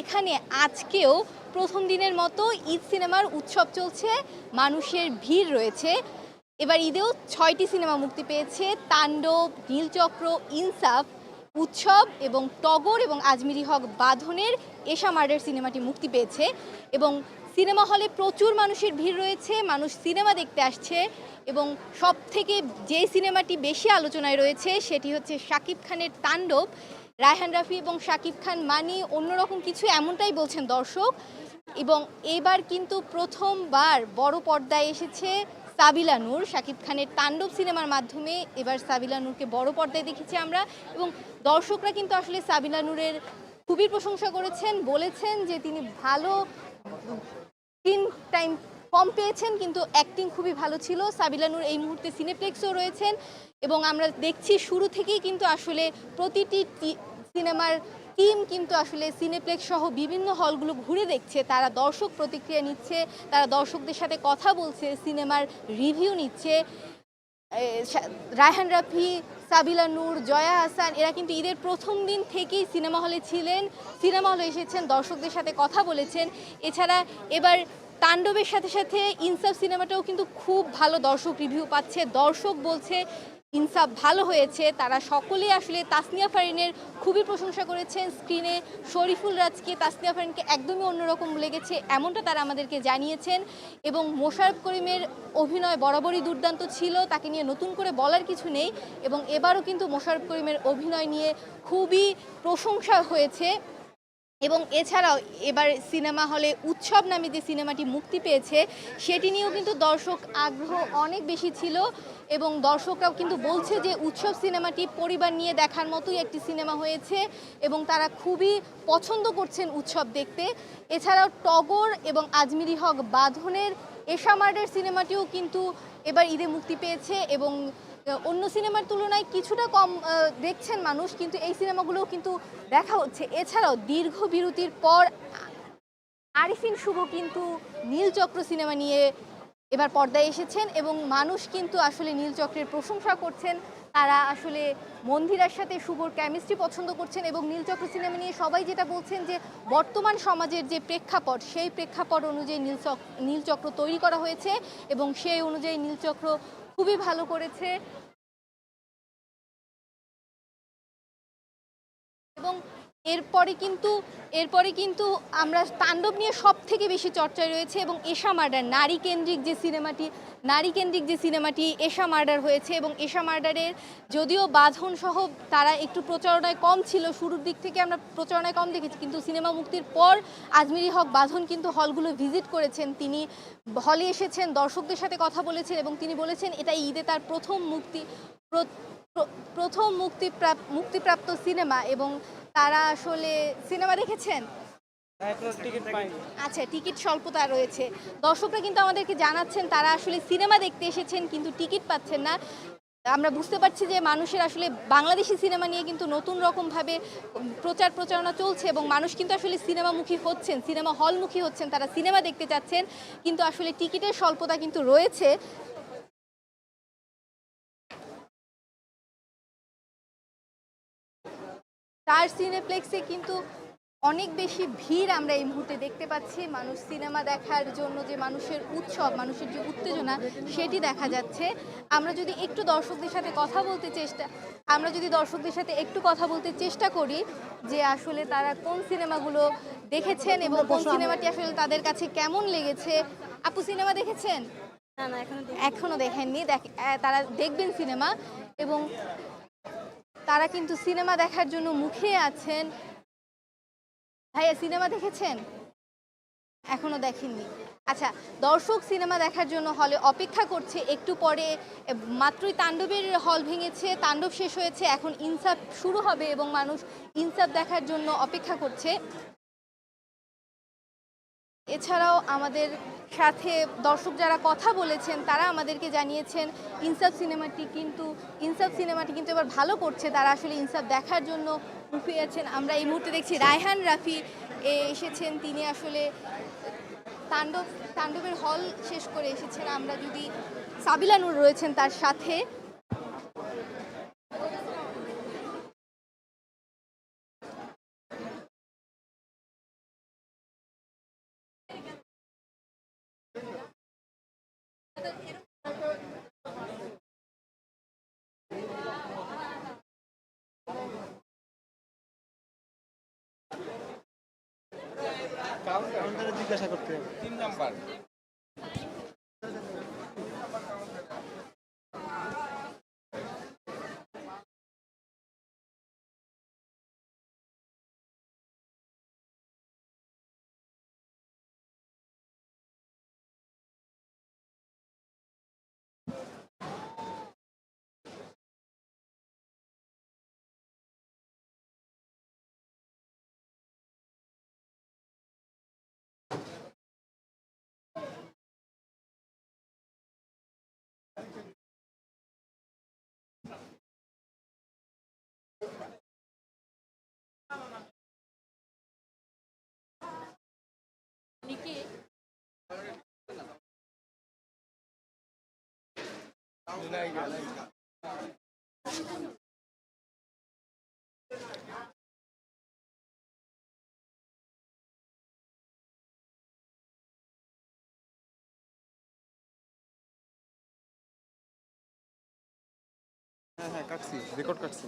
এখানে আজকেও প্রথম দিনের মতো ঈদ সিনেমার উৎসব চলছে, মানুষের ভিড় রয়েছে। এবার ঈদেও ছয়টি সিনেমা মুক্তি পেয়েছে, তাণ্ডব, নীলচক্র, ইনসাফ উৎসব এবং টগর এবং আজমিরি হক বাঁধনের এশা মার্ডার সিনেমাটি মুক্তি পেয়েছে এবং সিনেমা হলে প্রচুর মানুষের ভিড় রয়েছে, মানুষ সিনেমা দেখতে আসছে এবং সব থেকে যে সিনেমাটি বেশি আলোচনায় রয়েছে সেটি হচ্ছে শাকিব খানের তাণ্ডব। রায়হান রাফি এবং শাকিব খান মানি অন্যরকম কিছু এমনটাই বলছেন দর্শক এবং এবার কিন্তু প্রথমবার বড় পর্দায় এসেছে সাবিলা নূর, শাকিব খানের তাণ্ডব সিনেমার মাধ্যমে এবার সাবিলা নূরকে বড় পর্দায় দেখেছি আমরা এবং দর্শকরা কিন্তু আসলে সাবিলা নূরের খুবই প্রশংসা করেছেন, বলেছেন যে তিনি ভালো স্ক্রিন টাইম কম পেয়েছেন কিন্তু অ্যাক্টিং খুবই ভালো ছিল। সাবিলা নূর এই মুহূর্তে সিনেপ্লেক্সও রয়েছেন এবং আমরা দেখছি শুরু থেকেই কিন্তু আসলে প্রতিটি সিনেমার টিম কিন্তু আসলে সিনেপ্লেক্স সহ বিভিন্ন হলগুলো ঘুরে দেখছে। তারা দর্শক প্রতিক্রিয়া নিচ্ছে, তারা দর্শকদের সাথে কথা বলছে, সিনেমার রিভিউ নিচ্ছে। রায়হান রাফি, সাবিলা নূর, জয়া হাসান, এরা কিন্তু ঈদের প্রথম দিন থেকেই সিনেমা হলে ছিলেন। সিনেমা হলে এসেছেন, দর্শকদের সাথে কথা বলেছেন। এছাড়া এবার তাণ্ডবের সাথে সাথে ইনসাফ সিনেমাটাও কিন্তু খুব ভালো দর্শক রিভিউ পাচ্ছে। দর্শক বলছে ইনসাফ ভালো হয়েছে, তারা সকলে আসলে তাসনিয়া ফারিনের খুবই প্রশংসা করেছেন স্ক্রিনে শরীফুল রাজকে তাসনিয়া ফারিনকে একদমই অন্যরকম লেগেছে, এমনটা তারা আমাদেরকে জানিয়েছেন। এবং মোশারফ করিমের অভিনয় বরাবরই দুর্দান্ত ছিল, তাকে নিয়ে নতুন করে বলার কিছু নেই। এবং এবারও কিন্তু মোশারফ করিমের অভিনয় নিয়ে খুবই প্রশংসা হয়েছে। এবং এছাড়াও এবার সিনেমা হলে উৎসব নামে যে সিনেমাটি মুক্তি পেয়েছে, সেটি নিয়েও কিন্তু দর্শক আগ্রহ অনেক বেশি ছিল এবং দর্শকরাও কিন্তু বলছে যে উৎসব সিনেমাটি পরিবার নিয়ে দেখার মতোই একটি সিনেমা হয়েছে এবং তারা খুবই পছন্দ করছেন উৎসব দেখতে। এছাড়াও টগর এবং আজমিরি হক বাঁধনের এশা মার্ডার সিনেমাটিও কিন্তু এবার ঈদে মুক্তি পেয়েছে এবং অন্য সিনেমার তুলনায় কিছুটা কম দেখছেন মানুষ, কিন্তু এই সিনেমাগুলোও কিন্তু দেখা হচ্ছে। এছাড়াও দীর্ঘ বিরতির পর আরিফিন শুভ কিন্তু নীলচক্র সিনেমা নিয়ে এবার পর্দায় এসেছেন এবং মানুষ কিন্তু আসলে নীলচক্রের প্রশংসা করছেন। তারা আসলে মন্দিরার সাথে শুভর কেমিস্ট্রি পছন্দ করছেন এবং নীলচক্র সিনেমা নিয়ে সবাই যেটা বলছেন যে, বর্তমান সমাজের যে প্রেক্ষাপট, সেই প্রেক্ষাপট অনুযায়ী নীলচক নীলচক্র তৈরি করা হয়েছে এবং সেই অনুযায়ী নীলচক্র খুবই ভালো করেছে। এবং এরপরে কিন্তু এরপরে কিন্তু আমরা তাণ্ডব নিয়ে সব থেকে বেশি চর্চায় রয়েছে এবং এশা মার্ডার, নারী কেন্দ্রিক যে সিনেমাটি নারী কেন্দ্রিক যে সিনেমাটি এশা মার্ডার হয়েছে এবং এশা মার্ডারের যদিও বাঁধন সহ তারা একটু প্রচারণায় কম ছিল, শুরুর দিক থেকে আমরা প্রচারণায় কম দেখেছি, কিন্তু সিনেমা মুক্তির পর আজমিরি হক বাঁধন কিন্তু হলগুলো ভিজিট করেছেন। তিনি হলে এসেছেন, দর্শকদের সাথে কথা বলেছেন এবং তিনি বলেছেন, এটা ঈদে তার প্রথম মুক্তি, প্র- প্র- প্রথম মুক্তিপ্রাপ, মুক্তিপ্রাপ্ত সিনেমা এবং তারা আসলে সিনেমা দেখেছেন? আচ্ছা টিকিট স্বল্পতা রয়েছে। দর্শকরা কিন্তু আমাদেরকে জানাচ্ছেন, তারা আসলে সিনেমা দেখতে এসেছেন, কিন্তু টিকিট পাচ্ছেন না। আমরা বুঝতে পারছি যে মানুষের আসলে বাংলাদেশি সিনেমা নিয়ে কিন্তু নতুন রকমভাবে প্রচার প্রচারণা চলছে এবং মানুষ কিন্তু আসলে সিনেমামুখী হচ্ছেন, সিনেমা হলমুখী হচ্ছেন, তারা সিনেমা দেখতে চাচ্ছেন, কিন্তু আসলে টিকিটের স্বল্পতা কিন্তু রয়েছে। স্টার সিনেপ্লেক্সে কিন্তু অনেক বেশি ভিড় আমরা এই মুহূর্তে দেখতে পাচ্ছি। মানুষ সিনেমা দেখার জন্য যে মানুষের উৎসব মানুষের যে উত্তেজনা সেটি দেখা যাচ্ছে। আমরা যদি একটু দর্শকদের সাথে কথা বলতে চেষ্টা আমরা যদি দর্শকদের সাথে একটু কথা বলতে চেষ্টা করি যে আসলে তারা কোন সিনেমাগুলো দেখেছেন এবং কোন সিনেমাটি আসলে তাদের কাছে কেমন লেগেছে। আপু সিনেমা দেখেছেন? না না এখনও দেখেননি। দেখ তারা দেখবেন সিনেমা এবং তারা কিন্তু সিনেমা দেখার জন্য মুখে আছেন। ভাইয়া, সিনেমা দেখেছেন? এখনও দেখেননি। আচ্ছা দর্শক সিনেমা দেখার জন্য হলে অপেক্ষা করছে, একটু পরে মাত্রই তাণ্ডবের হল ভেঙেছে, তাণ্ডব শেষ হয়েছে, এখন ইনসাফ শুরু হবে এবং মানুষ ইনসাফ দেখার জন্য অপেক্ষা করছে। এছাড়াও আমাদের সাথে দর্শক যারা কথা বলেছেন, তারা আমাদেরকে জানিয়েছেন, ইনসাফ সিনেমাটি কিন্তু, ইনসাফ সিনেমাটি কিন্তু এবার ভালো করছে। তারা আসলে ইনসাফ দেখার জন্য মুখিয়ে আছেন। আমরা এই মুহূর্তে দেখছি রায়হান রাফি এসেছেন। তিনি আসলে তাণ্ডব, তাণ্ডবের হল শেষ করে এসেছেন। আমরা যদি সাবিলা নূর রয়েছেন তার সাথে। কাউন্টারে জিজ্ঞাসা করতে হবে। তিন নাম্বার। হ্যাঁ হ্যাঁ কাটছি রেকর্ড কাটছি